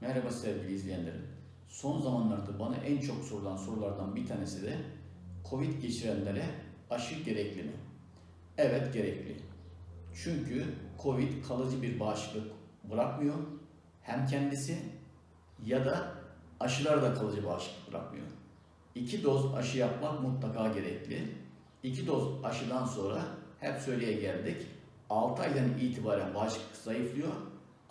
Merhaba sevgili izleyenlerim. Son zamanlarda bana en çok sorulan sorulardan bir tanesi de Covid geçirenlere aşı gerekli mi? Evet gerekli. Çünkü Covid kalıcı bir bağışıklık bırakmıyor. Hem kendisi ya da aşılar da kalıcı bağışıklık bırakmıyor. İki doz aşı yapmak mutlaka gerekli. İki doz aşıdan sonra hep söyleye geldik. 6 aydan itibaren bağışıklık zayıflıyor.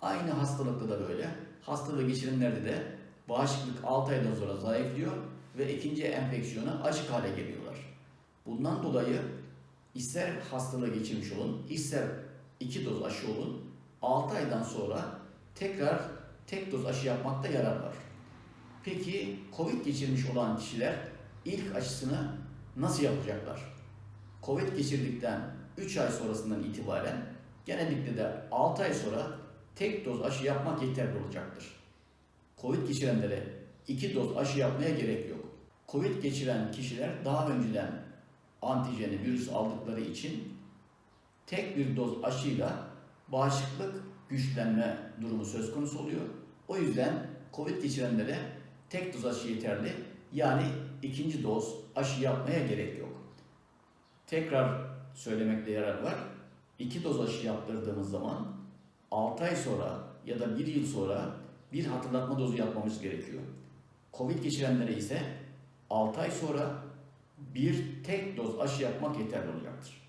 Aynı hastalıkta da böyle. Hastalığı geçirenlerde de bağışıklık 6 aydan sonra zayıflıyor ve ikinci enfeksiyona açık hale geliyorlar. Bundan dolayı ister hastalığı geçirmiş olun, ister iki doz aşı olun, 6 aydan sonra tekrar tek doz aşı yapmakta yarar var. Peki Covid geçirmiş olan kişiler ilk aşısını nasıl yapacaklar? Covid geçirdikten 3 ay sonrasından itibaren genellikle de 6 ay sonra tek doz aşı yapmak yeterli olacaktır. Covid geçirenlere 2 doz aşı yapmaya gerek yok. Covid geçiren kişiler daha önceden antijeni virüs aldıkları için tek bir doz aşıyla bağışıklık güçlenme durumu söz konusu oluyor. O yüzden Covid geçirenlere tek doz aşı yeterli. Yani ikinci doz aşı yapmaya gerek yok. Tekrar söylemekte yarar var. İki doz aşı yaptırdığımız zaman 6 ay sonra ya da 1 yıl sonra bir hatırlatma dozu yapmamız gerekiyor. Covid geçirenlere ise 6 ay sonra bir tek doz aşı yapmak yeterli olacaktır.